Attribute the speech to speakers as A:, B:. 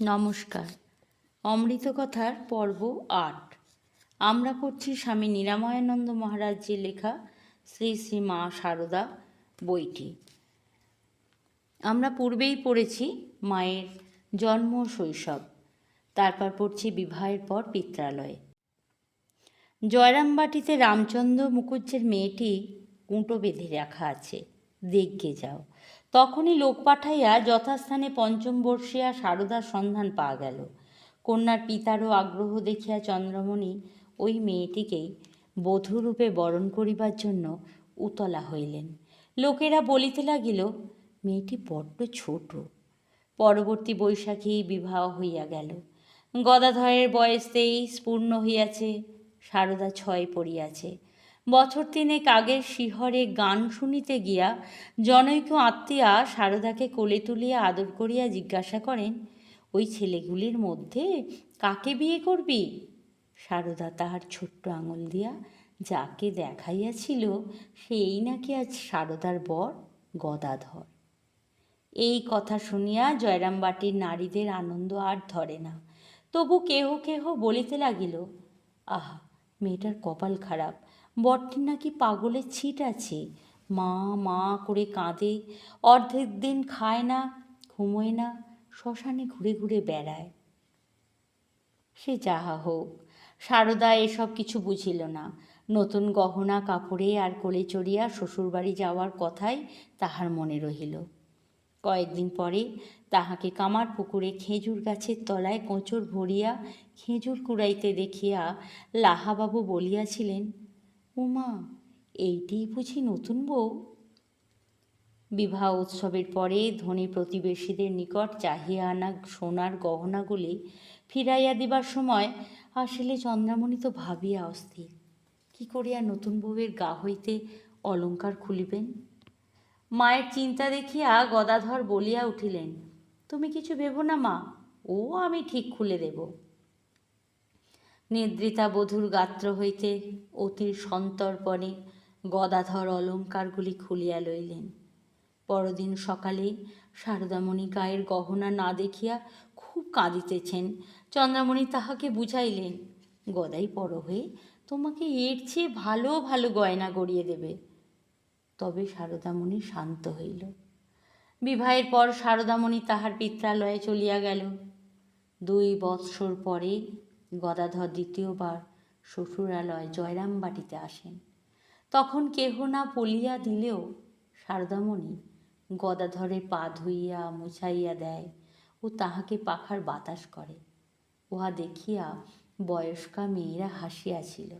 A: নমস্কার। অমৃত কথার পর্ব আট। আমরা পড়ছি স্বামী নিরাময়ানন্দ মহারাজের লেখা শ্রী শ্রী মা সারদা বইটি। আমরা পূর্বেই পড়েছি মায়ের জন্ম শৈশব, তারপর পড়ছি বিবাহের পর পিত্রালয়ে। জয়রামবাটিতে রামচন্দ্র মুখুজ্জের মেয়েটি কুঁটো বেঁধে রাখা আছে। দেখগে যাও। তখনই লোক পাঠাইয়া যথাস্থানে পঞ্চম বর্ষিয়া সারদার সন্ধান পাওয়া গেল। কন্যার পিতারও আগ্রহ দেখিয়া চন্দ্রমণি ওই মেয়েটিকেই বধূরূপে বরণ করিবার জন্য উতলা হইলেন। লোকেরা বলিতে লাগিল, মেয়েটি বড্ড ছোট পরবর্তী বৈশাখী বিবাহ হইয়া গেল। গদাধরের বয়স তেইশ, পূর্ণ হইয়াছে, সারদা ছয় পড়িয়াছে। বছর তিনেক আগের শিহরে গান শুনিতে গিয়া জনৈক আত্মীয়া সারদাকে কোলে তুলিয়া আদর করিয়া জিজ্ঞাসা করেন, ওই ছেলেগুলির মধ্যে কাকে বিয়ে করবি? সারদা তাহার ছোট্ট আঙুল দিয়া, যাকে দেখাইয়াছিল সেই নাকি আজ সারদার বর গদাধর। এই কথা শুনিয়া জয়রামবাটির নারীদের আনন্দ আর ধরে না। তবু কেহ কেহ বলিতে লাগিল, আহা, মেয়েটার কপাল খারাপ। বরটির নাকি পাগলের ছিট আছে। মা মা করে কাঁদে, অর্ধেক দিন খায় না, ঘুমোয় না, শ্মশানে ঘুরে ঘুরে বেড়ায়। সে যাহা হোক, সারদা এসব কিছু বুঝিল না। নতুন গহনা, কাপড়ে আর কোলে চড়িয়া শ্বশুরবাড়ি যাওয়ার কথাই তাহার মনে রহিল। কয়েকদিন পরে তাহাকে কামার পুকুরে খেজুর গাছের তলায় কোঁচর ভরিয়া খেজুর কুড়াইতে দেখিয়া লাহাবাবু বলিয়াছিলেন উমা, এইটিই বুঝি নতুন বউ? বিবাহ উৎসবের পরে ধনী প্রতিবেশীদের নিকট চাহিয়া আনা সোনার গহনাগুলি ফিরাইয়া দিবার সময় আসলে চন্দ্রামণি তো ভাবিয়া অস্থির। কি করিয়া নতুন বউয়ের গা হইতে অলঙ্কার খুলিবেন? মায়ের চিন্তা দেখিয়া গদাধর বলিয়া উঠিলেন, তুমি কিছু ভেবো না মা, ও আমি ঠিক খুলে দেব। নিদ্রিতা বধূর গাত্র হইতে অতির সন্তর্পণে গদাধর অলঙ্কারগুলি খুলিয়া লইলেন। পরদিন সকালে শারদামণি গায়ের গহনা না দেখিয়া খুব কাঁদিতেছেন। চন্দ্রামণি তাহাকে বুঝাইলেন, গদাই বড় হয়ে তোমাকে এর চেয়ে ভালো ভালো গয়না গড়িয়ে দেবে। তবে শারদামণি শান্ত হইল। বিবাহের পর শারদামণি তাহার পিত্রালয়ে চলিয়া গেল। দুই বৎসর পরে গদাধর দ্বিতীয়বার শ্বশুরালয় জয়রামবাটিতে আসেন। তখন কেহ না বলিয়া দিলেও সারদামণি গদাধরে পা ধুইয়া মুছাইয়া দেয় ও তাহাকে পাখার বাতাস করে। উহা দেখিয়া বয়স্কা মেয়েরা হাসিয়াছিল।